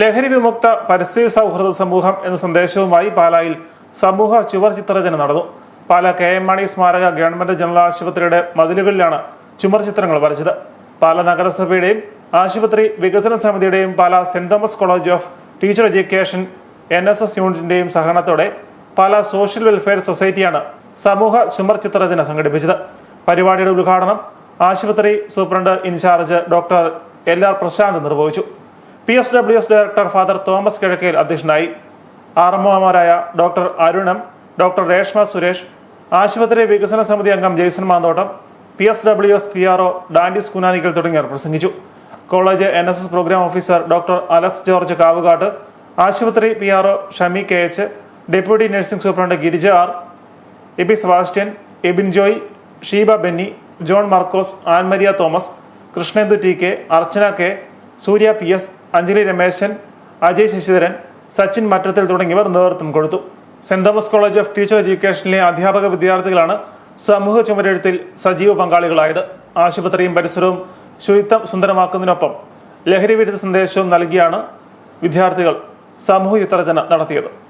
ലഹരി വിമുക്ത പരിസ്ഥിതി സൗഹൃദ സമൂഹം എന്ന സന്ദേശവുമായി പാലായിൽ സമൂഹ ചുവർ ചിത്രരചന നടന്നു. പാല കെ എം മണി സ്മാരക ഗവൺമെന്റ് ജനറൽ ആശുപത്രിയുടെ മതിലുകളിലാണ് ചുമർ ചിത്രങ്ങൾ വരച്ചത്. പാല നഗരസഭയുടെയും ആശുപത്രി വികസന സമിതിയുടെയും Pala saint Thomas college of teacher education N S S യൂണിറ്റിന്റെയും സഹകരണത്തോടെ പാല സോഷ്യൽ വെൽഫെയർ സൊസൈറ്റിയാണ് സമൂഹ ചുമർ ചിത്രരചന സംഘടിപ്പിച്ചത്. പരിപാടിയുടെ ഉദ്ഘാടനം ആശുപത്രി superintendent in charge doctor L R Prashanth നിർവഹിച്ചു. P S W S director father Thomas Kizhakkel അധ്യക്ഷനായി ആർഎംഒമാരായ ഡോക്ടർ അരുണം ഡോക്ടർ രേഷ്മ സുരേഷ് ആശുപത്രി വികസന സമിതി അംഗം Jaison Manthottam P S W S P R O Dandis Kunanikkal തുടങ്ങിയവർ പ്രസംഗിച്ചു. College N S S program officer doctor Alex George Kavukattu ആശുപത്രി P R O Shami K H deputy nursing superintendent Girija R Abi Sebastian Ebin Joy Sheeba Benny John Marcos Annmaria Thomas Krishnendu T K Archana K Surya P. S. Anjali Rameshan Ajay Sasidharan Sachin Mattathil തുടങ്ങിയവർ നേതൃത്വം കൊടുത്തു. Saint Thomas college of teacher എഡ്യൂക്കേഷനിലെ അധ്യാപക വിദ്യാർത്ഥികളാണ് സമൂഹ ചുമരെഴുത്തിൽ സജീവ പങ്കാളികളായത്. ആശുപത്രിയും പരിസരവും ശുചിത്വം സുന്ദരമാക്കുന്നതിനൊപ്പം ലഹരി വിരുദ്ധ സന്ദേശവും നൽകിയാണ് വിദ്യാർത്ഥികൾ സമൂഹ ചിത്രരചന നടത്തിയത്.